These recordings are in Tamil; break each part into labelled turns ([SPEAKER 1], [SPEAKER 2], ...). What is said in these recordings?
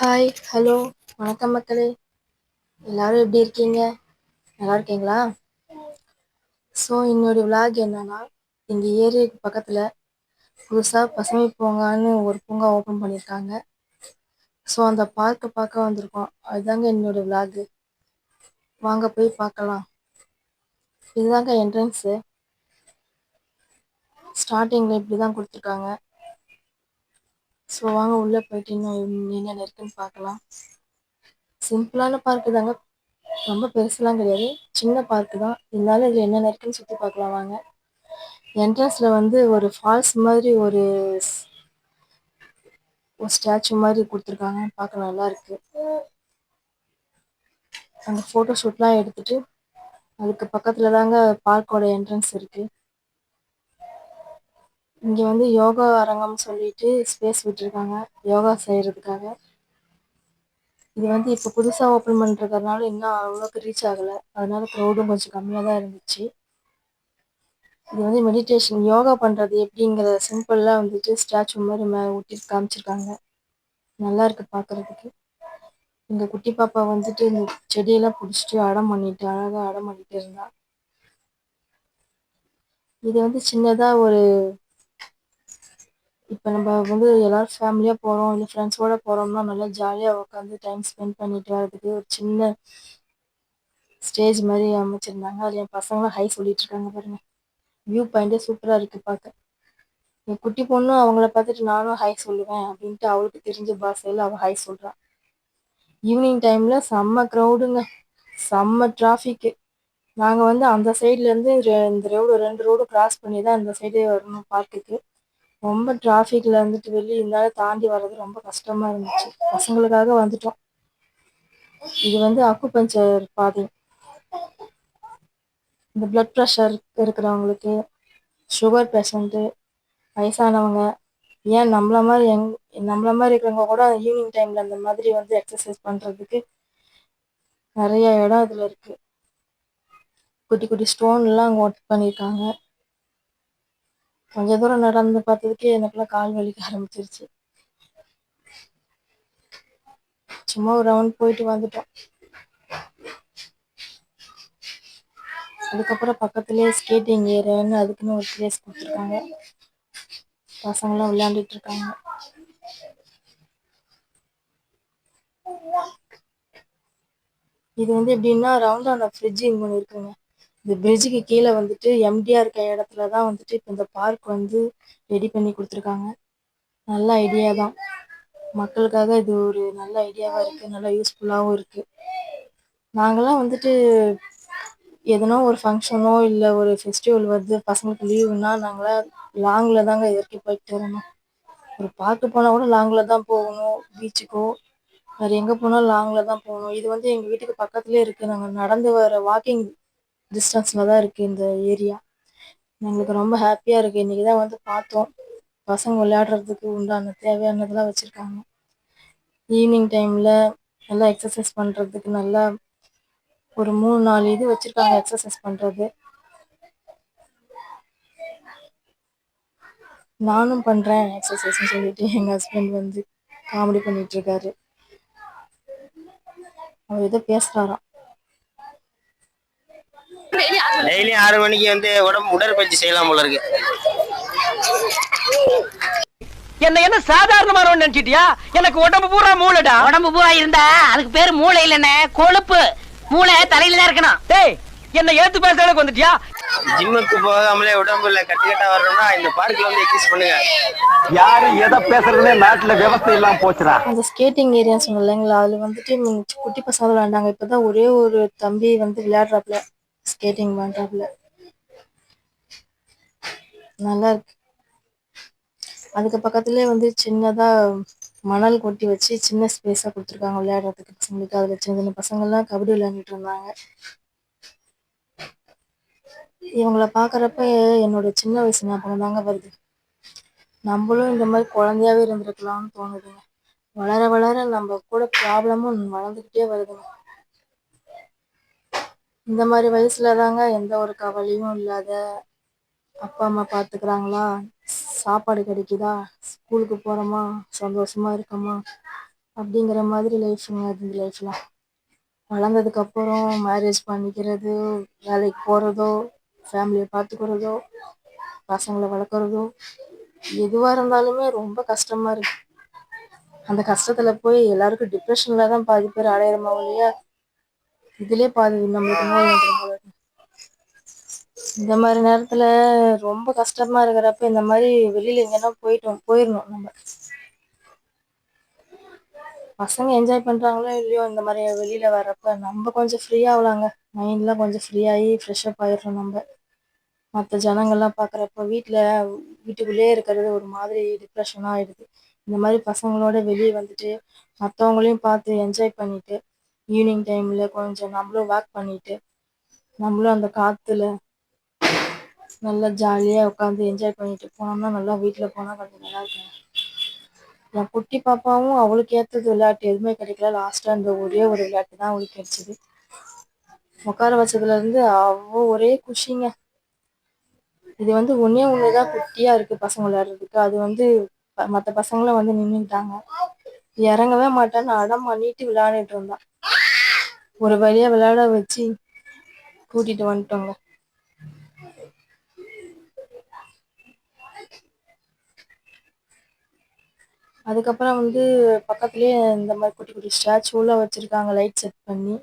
[SPEAKER 1] ஹாய் ஹலோ வணக்கம் மக்களே எல்லாரும் எப்படி இருக்கீங்க நல்லா இருக்கீங்களா ஸோ என்னுடைய விளாக் என்னன்னா எங்கள் ஏரியாவுக்கு பக்கத்தில் புதுசாக பசுமை பூங்கான்னு ஒரு பூங்கா ஓப்பன் பண்ணியிருக்காங்க ஸோ அந்த பார்க்கை பார்க்க வந்திருக்கோம் அதுதாங்க என்னோடய விளாகு வாங்க போய் பார்க்கலாம் இதுதாங்க என்ட்ரன்ஸு ஸ்டார்டிங்கில் இப்படி தான் கொடுத்துருக்காங்க ஸோ வாங்க உள்ளே போயிட்டு இன்னும் என்னென்ன இருக்குன்னு பார்க்கலாம் சிம்பிளான பார்க்கு தாங்க ரொம்ப பெருசுலாம் கிடையாது சின்ன பார்க்கு தான் இருந்தாலும் இதில் என்னென்ன இருக்குன்னு சுற்றி பார்க்கலாம் வாங்க என்ட்ரன்ஸில் வந்து ஒரு ஃபால்ஸ் மாதிரி ஒரு ஒரு ஸ்டாச்சு மாதிரி கொடுத்துருக்காங்க பார்க்க நல்லா இருக்கு அந்த ஃபோட்டோ ஷூட்லாம் எடுத்துட்டு அதுக்கு பக்கத்தில் தாங்க பார்க்கோட என்ட்ரன்ஸ் இருக்குது இங்க வந்து யோகா அரங்கம் சொல்லிட்டு ஸ்பேஸ் விட்டுருக்காங்க யோகா செய்யறதுக்காக இது வந்து இப்போ புதுசா ஓபன் பண்றதுனால இன்னும் அவ்வளோக்கு ரீச் ஆகல அதனால க்ரௌடும் கொஞ்சம் கம்மியா தான் இருந்துச்சு இது வந்து மெடிடேஷன் யோகா பண்றது எப்படிங்கிற சிம்பிளா வந்துட்டு ஸ்டாச்சு மாதிரி ஊட்டி காமிச்சிருக்காங்க நல்லா இருக்கு பாக்குறதுக்கு இந்த குட்டி பாப்பா வந்துட்டு இந்த செடியெல்லாம் பிடிச்சிட்டு அடம் பண்ணிட்டு அழகா அடம் பண்ணிட்டு இருந்தா இது வந்து சின்னதா ஒரு இப்போ நம்ம வந்து எல்லாரும் ஃபேமிலியாக போகிறோம் இல்ல ஃப்ரெண்ட்ஸோட போகிறோம்னா நல்லா ஜாலியாக உட்காந்து டைம் ஸ்பெண்ட் பண்ணிட்டு வரதுக்கு ஒரு சின்ன ஸ்டேஜ் மாதிரி அமைச்சிருந்தாங்க அது என் பசங்களும் ஹை சொல்லிட்டு இருக்காங்க பாருங்க வியூ பாயிண்டே சூப்பராக இருக்குது பார்க்க என் குட்டி பொண்ணும் அவங்கள பார்த்துட்டு நானும் ஹை சொல்லுவேன் அப்படின்ட்டு அவளுக்கு தெரிஞ்ச பாஷையில் அவள் ஹை சொல்றான் ஈவினிங் டைமில் செம்ம க்ரௌடுங்க செம்ம டிராஃபிக்கு நாங்கள் வந்து அந்த சைட்லேருந்து இந்த ரோடு ரெண்டு ரோடு கிராஸ் பண்ணி தான் இந்த சைடு வரணும் பார்க்குக்கு ரொம்ப டிராஃபிக்ல வந்துட்டு வெளியே இருந்தாலும் தாண்டி வர்றது ரொம்ப கஷ்டமாக இருந்துச்சு பசங்களுக்காக வந்துட்டோம் இது வந்து அக்குபஞ்சர் பாதை இந்த பிளட் ப்ரெஷர் இருக்கிறவங்களுக்கு சுகர் பேஷண்ட்டு வயசானவங்க ஏன் நம்மள மாதிரி எங் நம்மள மாதிரி இருக்கிறவங்க கூட ஈவினிங் டைமில் அந்த மாதிரி வந்து எக்ஸசைஸ் பண்ணுறதுக்கு நிறைய இடம் இதில் இருக்குது குட்டி குட்டி ஸ்டோன்லாம் அங்கே ஒர்க் பண்ணியிருக்காங்க கொஞ்ச தூரம் நடந்து பார்த்ததுக்கே எனக்குலாம் கால் வலிக்க ஆரம்பிச்சிருச்சு சும்மா ஒரு ரவுண்ட் போயிட்டு வந்துட்டோம் அதுக்கப்புறம் பக்கத்துலேயே ஸ்கேட்டிங் ஏரியான்னு அதுக்குன்னு ஒரு பிளேஸ் கொடுத்துருக்காங்க பசங்களாம் விளையாண்டுட்டு இருக்காங்க இது வந்து எப்படின்னா ரவுண்டான ஃப்ரிட்ஜ் இங்கே இந்த பிரிட்ஜுக்கு கீழே வந்துட்டு எம்டிஆர் இருக்க இடத்துல தான் வந்துட்டு இப்போ இந்த பார்க் வந்து ரெடி பண்ணி கொடுத்துருக்காங்க நல்ல ஐடியா தான் மக்களுக்காக இது ஒரு நல்ல ஐடியாவாக இருக்குது நல்லா யூஸ்ஃபுல்லாகவும் இருக்குது நாங்களாம் வந்துட்டு எதனோ ஒரு ஃபங்க்ஷனோ இல்லை ஒரு ஃபெஸ்டிவல் வருது பசங்களுக்கு லீவுனா நாங்களாம் லாங்கில் தாங்க இது வரைக்கும் போயிட்டு வரணும் ஒரு பார்க்கு போனால் கூட லாங்கில் தான் போகணும் பீச்சுக்கோ வேறு எங்கே போனாலும் லாங்கில் தான் போகணும் இது வந்து எங்கள் வீட்டுக்கு பக்கத்துலேயே இருக்குது நாங்கள் நடந்து வர வாக்கிங் டிஸ்டன்ஸில் தான் இருக்குது இந்த ஏரியா எங்களுக்கு ரொம்ப ஹாப்பியாக இருக்குது இன்றைக்கி தான் வந்து பார்த்தோம் பசங்க விளையாடுறதுக்கு உண்டான தேவையானதெல்லாம் வச்சுருக்காங்க ஈவினிங் டைமில் நல்லா எக்ஸசைஸ் பண்ணுறதுக்கு நல்லா ஒரு மூணு நாலு இது வச்சுருக்காங்க எக்ஸசைஸ் பண்ணுறது நானும் பண்ணுறேன் எக்ஸசைஸ்னு சொல்லிட்டு எங்கள் ஹஸ்பண்ட் வந்து காமெடி பண்ணிகிட்ருக்காரு அவர் ஏதோ பேசுகிறாராம்
[SPEAKER 2] டெய்லி ஆறு மணிக்கு வந்து உடம்பு உடற்பயிற்சி செய்யலாம் போல இருக்கு
[SPEAKER 3] என்ன என்ன சாதாரணமான நினைச்சிட்டியா எனக்கு உடம்பு பூரா மூளைடா உடம்பு பூரா இருந்தா அதுக்கு பேரு மூளை இல்லைன்னு கொழுப்பு மூளை தலையில தான் இருக்கணும் டேய் என்ன ஏத்து பேச வந்துட்டியா
[SPEAKER 4] ஜிம்முக்கு போகாமலே உடம்புல கட்டுக்கட்டா வரணும்னா இந்த பார்க்ல வந்து எக்ஸசைஸ்
[SPEAKER 5] பண்ணுங்க யாரு எதை பேசுறதுல நாட்டுல விவசாயம் இல்லாம போச்சுடா அந்த
[SPEAKER 1] ஸ்கேட்டிங் ஏரியா சொன்ன இல்லைங்களா அதுல வந்துட்டு குட்டி பசங்க விளையாண்டாங்க இப்பதான் ஒரே ஒரு தம்பி வந்து விளையாடுறாப்ல ஸ்கேட்டிங் பண்ணுறாப்புல நல்லா இருக்கு அதுக்கு பக்கத்துலேயே வந்து சின்னதாக மணல் கொட்டி வச்சு சின்ன ஸ்பேஸாக கொடுத்துருக்காங்க விளையாடுறதுக்கு பசங்களுக்கு அதில் சின்ன சின்ன பசங்கள்லாம் கபடி விளையாண்டுட்டு இருந்தாங்க இவங்கள பார்க்குறப்ப என்னோட சின்ன வயசு ஞாபகம் தாங்க வருது நம்மளும் இந்த மாதிரி குழந்தையாவே இருந்திருக்கலாம்னு தோணுதுங்க வளர வளர நம்ம கூட ப்ராப்ளமும் வளர்ந்துக்கிட்டே வருதுங்க இந்த மாதிரி வயசுல தாங்க எந்த ஒரு கவலையும் இல்லாத அப்பா அம்மா பாத்துக்கிறாங்களா சாப்பாடு கிடைக்குதா ஸ்கூலுக்கு போகிறோமா சந்தோஷமா இருக்கோமா அப்படிங்கிற மாதிரி லைஃபுங்க இந்த லைஃப்லாம் வளர்ந்ததுக்கப்புறம் மேரேஜ் பண்ணிக்கிறது வேலைக்கு போகிறதோ ஃபேமிலியை பார்த்துக்கிறதோ பசங்களை வளர்க்குறதோ எதுவாக இருந்தாலுமே ரொம்ப கஷ்டமாக இருக்குது அந்த கஷ்டத்தில் போய் எல்லாருக்கும் டிப்ரெஷனில் தான் பாதி பேர் அடையிறமா ஒழிய இதுலயே பாதி நம்மளுக்கு நோய் இந்த மாதிரி நேரத்துல ரொம்ப கஷ்டமா இருக்கிறப்ப இந்த மாதிரி வெளியில எங்கன்னா போயிட்டோம் போயிடணும் நம்ம பசங்க என்ஜாய் பண்றாங்களோ இல்லையோ இந்த மாதிரி வெளியில வர்றப்ப நம்ம கொஞ்சம் மைண்ட் மைண்ட்லாம் கொஞ்சம் ஃப்ரீயாகி அப் ஆயிடுறோம் நம்ம மற்ற ஜனங்கள்லாம் பார்க்குறப்ப வீட்டில் வீட்டுக்குள்ளேயே இருக்கிறது ஒரு மாதிரி டிப்ரெஷனா ஆயிடுது இந்த மாதிரி பசங்களோட வெளியே வந்துட்டு மற்றவங்களையும் பார்த்து என்ஜாய் பண்ணிட்டு ஈவினிங் டைமில் கொஞ்சம் நம்மளும் வாக் பண்ணிட்டு நம்மளும் அந்த காற்றுல நல்லா ஜாலியாக உட்காந்து என்ஜாய் பண்ணிட்டு போனோம்னா நல்லா வீட்டில் போனால் கொஞ்சம் நல்லா இருக்கும் என் குட்டி பாப்பாவும் அவளுக்கு ஏற்றது விளையாட்டு எதுவுமே கிடைக்கல லாஸ்ட்டாக இந்த ஒரே ஒரு விளையாட்டு தான் அவளுக்கு கிடைச்சிது உட்கார வச்சதுலேருந்து அவ ஒரே குஷிங்க இது வந்து ஒன்றே ஒன்று தான் குட்டியாக இருக்குது பசங்க விளையாடுறதுக்கு அது வந்து மற்ற பசங்களும் வந்து நின்றுக்கிட்டாங்க இறங்கவே மாட்டேன்னு அடம் பண்ணிட்டு விளையாடிட்டு இருந்தான் ஒரு வழியாக விளையாட வச்சு கூட்டிகிட்டு வந்துட்டோங்க அதுக்கப்புறம் வந்து பக்கத்துலேயே இந்த மாதிரி குட்டி குட்டி ஸ்டாச்சுலாம் வச்சுருக்காங்க லைட் செட் பண்ணி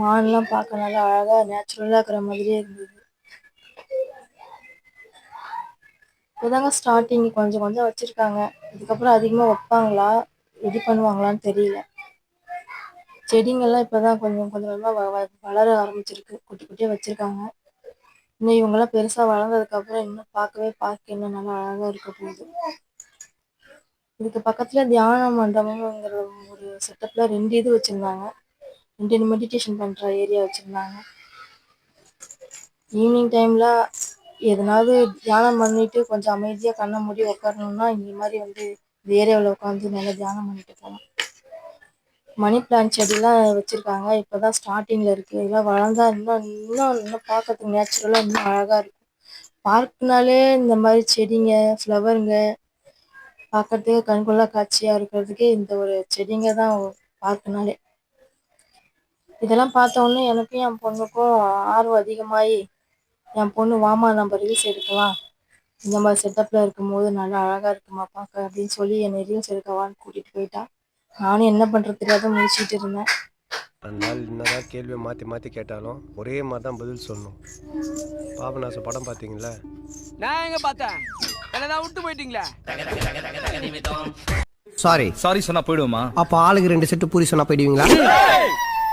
[SPEAKER 1] மான்லாம் பார்க்க நல்லா அழகாக நேச்சுரலாக இருக்கிற மாதிரியே இருந்தது இப்போதாங்க ஸ்டார்டிங் கொஞ்சம் கொஞ்சம் வச்சுருக்காங்க இதுக்கப்புறம் அதிகமாக வைப்பாங்களா இது பண்ணுவாங்களான்னு தெரியல செடிங்கெல்லாம் இப்போ தான் கொஞ்சம் கொஞ்சமாக வ வ வளர ஆரம்பிச்சிருக்கு குட்டி குட்டியாக வச்சுருக்காங்க இன்னும் இவங்கெல்லாம் பெருசாக வளர்ந்ததுக்கப்புறம் இன்னும் பார்க்கவே பார்க்க இன்னும் நல்லா அழகாக இருக்க போகுது இதுக்கு பக்கத்தில் தியான மண்டபம்ங்கிற ஒரு செட்டப்பில் ரெண்டு இது வச்சுருந்தாங்க ரெண்டு மெடிடேஷன் பண்ணுற ஏரியா வச்சுருந்தாங்க ஈவினிங் டைமில் எதனாவது தியானம் பண்ணிட்டு கொஞ்சம் அமைதியாக கண்ணை மூடி உட்காரணும்னா இந்த மாதிரி வந்து இந்த ஏரியாவில் உட்காந்து நல்லா தியானம் பண்ணிட்டு போகலாம் மணி பிளான்ட் செடியெல்லாம் வச்சுருக்காங்க இப்போ தான் ஸ்டார்டிங்கில் இருக்குது இதெல்லாம் வளர்ந்தா இன்னும் இன்னும் இன்னும் பார்க்கறதுக்கு நேச்சுரலாக இன்னும் அழகாக இருக்கும் பார்க்குனாலே இந்த மாதிரி செடிங்க ஃப்ளவருங்க பார்க்கறதுக்கு கண்கொள்ளா காட்சியாக இருக்கிறதுக்கே இந்த ஒரு செடிங்க தான் பார்க்குனாலே இதெல்லாம் பார்த்தோன்னே எனக்கும் என் பொண்ணுக்கும் ஆர்வம் அதிகமாகி என் பொண்ணு வாமா நம்ம ரீல்ஸ் எடுக்கலாம் இந்த மாதிரி செட்டப்பில் இருக்கும்போது நல்லா அழகாக இருக்குமா பார்க்க அப்படின்னு சொல்லி என்னை ரீல்ஸ் எடுக்கவான்னு கூட்டிகிட்டு போயிட்டா நானும் என்ன பண்ணுறதுக்காக தான் முடிச்சுட்டு இருந்தேன்
[SPEAKER 6] அதனால என்னதான் கேள்வியை மாற்றி மாற்றி கேட்டாலும் ஒரே மாதிரி தான் பதில் சொல்லணும் பாபநாச படம்
[SPEAKER 7] பார்த்தீங்களா நான் எங்க பார்த்தேன் என்னதான் விட்டு போயிட்டீங்களா
[SPEAKER 8] சாரி சாரி சொன்னா போயிடுவோமா அப்ப ஆளுக்கு ரெண்டு செட்டு பூரி
[SPEAKER 9] சொன்னா போயிடுவீங்களா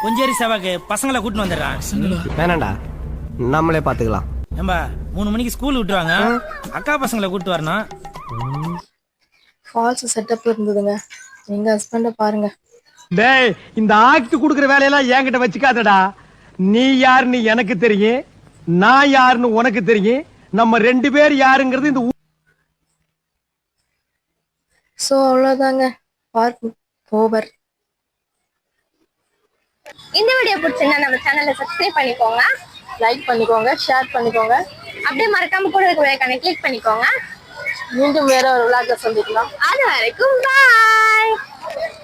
[SPEAKER 9] கொஞ்சேரி
[SPEAKER 10] சேவாக்கு பசங்களை கூட்டிட்டு வந்துடுறான்
[SPEAKER 11] வேணாண்டா நம்மளே பாத்துக்கலாம்
[SPEAKER 12] நம்ம மூணு மணிக்கு ஸ்கூல் விட்டுருவாங்க அக்கா பசங்களை கூட்டு வரணும்
[SPEAKER 1] ஃபால்ஸ் செட்டப் இருந்ததுங்க எங்க ஹஸ்பண்ட பாருங்க
[SPEAKER 13] டேய் இந்த ஆக்ட் குடுக்குற வேலையெல்லாம் என்கிட்ட வச்சுக்காதடா நீ யாருன்னு எனக்கு தெரியும் நான் யாருன்னு உனக்கு தெரியும் நம்ம ரெண்டு பேர் யாருங்கிறது இந்த
[SPEAKER 1] சோ அவ்வளவுதாங்க பார்க்
[SPEAKER 14] ஓவர் இந்த வீடியோ பிடிச்சிருந்தா நம்ம சேனலை சப்ஸ்கிரைப் பண்ணிக்கோங்க
[SPEAKER 15] லைக் பண்ணிக்கோங்க ஷேர்
[SPEAKER 16] பண்ணிக்கோங்க அப்படியே மறக்காம கூட இருக்கிற கிளிக் பண்ணிக்கோங்க
[SPEAKER 17] மீண்டும் வேற ஒரு விழாக்க சந்திக்கலாம்
[SPEAKER 18] அது வரைக்கும் பாய்